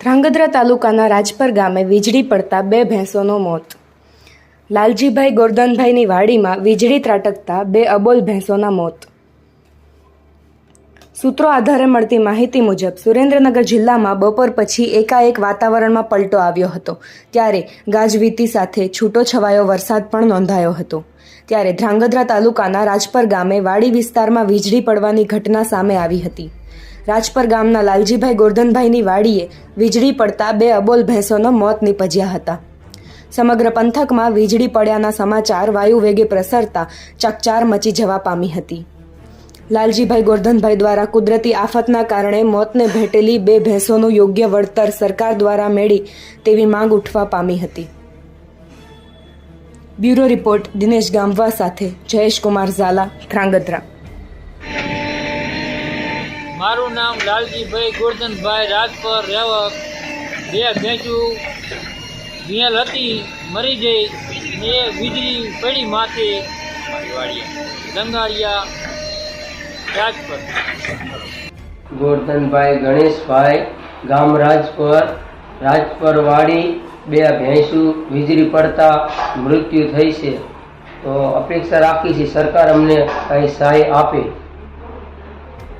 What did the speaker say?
ધ્રાંગધ્રા તાલુકાના રાજપર ગામે વીજળી પડતા બે ભેંસોનો મોત. લાલજીભાઈ ગોરધનભાઈની વાડીમાં વીજળી ત્રાટકતા બે અબોલ ભેંસોના મોત. સૂત્રો આધારે મળતી માહિતી મુજબ સુરેન્દ્રનગર જિલ્લામાં બપોર પછી એકાએક વાતાવરણમાં પલટો આવ્યો હતો. ત્યારે ગાજવીતી સાથે છૂટો છવાયો વરસાદ પણ નોંધાયો હતો. ત્યારે ધ્રાંગધ્રા તાલુકાના રાજપર ગામે વાડી વિસ્તારમાં વીજળી પડવાની ઘટના સામે આવી હતી. રાજપર ગામના લાલજીભાઈ ગોરધનભાઈની વાડીએ વીજળી પડતા બે અબોલ ભેંસોનો મોત નીપજ્યા હતા. સમગ્ર પંથકમાં વીજળી પડ્યાના સમાચાર વાયુ વેગે પ્રસરતા ચકચાર મચી જવા પામી હતી. લાલજીભાઈ ગોરધનભાઈ દ્વારા કુદરતી આફતના કારણે મોતને ભેટેલી બે ભેંસોનું યોગ્ય વળતર સરકાર દ્વારા મેળી તેવી માંગ ઉઠવા પામી હતી. બ્યુરો રિપોર્ટ દિનેશ ગામવા સાથે જયેશ કુમાર ઝાલા ધ્રાંગધ્રા મારું નામ લાલજીભાઈ ગોરધનભાઈ રાજપર રેવક બે ભેંચું વિયલ હતી, મરી જઈ ને વીજળી પડી માથે. દંગાળિયા રાજપર. ગોરધનભાઈ ગણેશભાઈ, ગામ રાજપર રાજપર વાડી બે ભેંસું, વીજળી પડતા મૃત્યુ થઈ છે. તો અપેક્ષા રાખી છે, સરકાર અમને કંઈ સહાય આપે.